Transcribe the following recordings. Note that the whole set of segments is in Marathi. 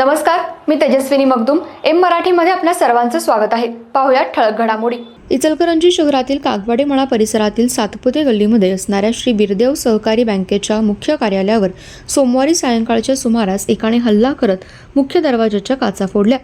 नमस्कार मी तेजस्विनी मगदुम. एम मराठीमध्ये आपल्या सर्वांचं स्वागत आहे. पाहुयात ठळक घडामोडी. इचलकरंजी शहरातील कागवाडी मळा परिसरातील सातपुते गल्लीमध्ये असणाऱ्या श्री बिरदेव सहकारी बँकेच्या मुख्य कार्यालयावर सोमवारी सायंकाळच्या सुमारास एकाने हल्ला करत मुख्य दरवाजाच्या काचा फोडल्या.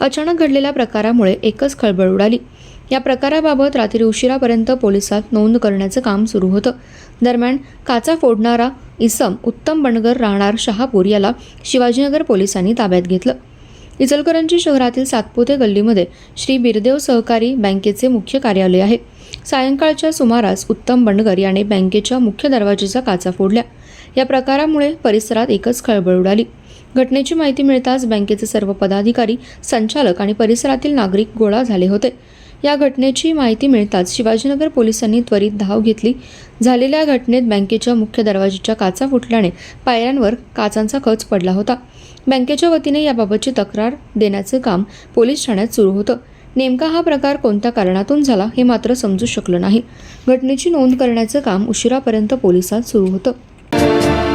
अचानक घडलेल्या प्रकारामुळे एकच खळबळ उडाली. या प्रकाराबाबत रात्री उशिरापर्यंत पोलिसात नोंद करण्याचं काम सुरू होतं. दरम्यान काचा फोडणारा इसम उत्तम बणगर राहणार शहापूर याला शिवाजीनगर पोलिसांनी ताब्यात घेतलं. इचलकरंजी शहरातील सातपोते गल्लीमध्ये श्री बिरदेव सहकारी बँकेचे मुख्य कार्यालय आहे. सायंकाळच्या सुमारास उत्तम बंडगर याने बँकेच्या मुख्य दरवाजेचा काचा फोडल्या. या प्रकारामुळे परिसरात एकच खळबळ उडाली. घटनेची माहिती मिळताच बँकेचे सर्व पदाधिकारी संचालक आणि परिसरातील नागरिक गोळा झाले होते. या घटनेची माहिती मिळताच शिवाजीनगर पोलिसांनी त्वरित धाव घेतली. झालेल्या घटनेत बँकेच्या मुख्य दरवाजाच्या काचा फुटल्याने पायऱ्यांवर काचांचा खच पडला होता. बँकेच्या वतीने याबाबतची तक्रार देण्याचं काम पोलीस ठाण्यात सुरू होतं. नेमका हा प्रकार कोणत्या कारणातून झाला हे मात्र समजू शकलं नाही. घटनेची नोंद करण्याचं काम उशिरापर्यंत पोलिसात सुरू होतं.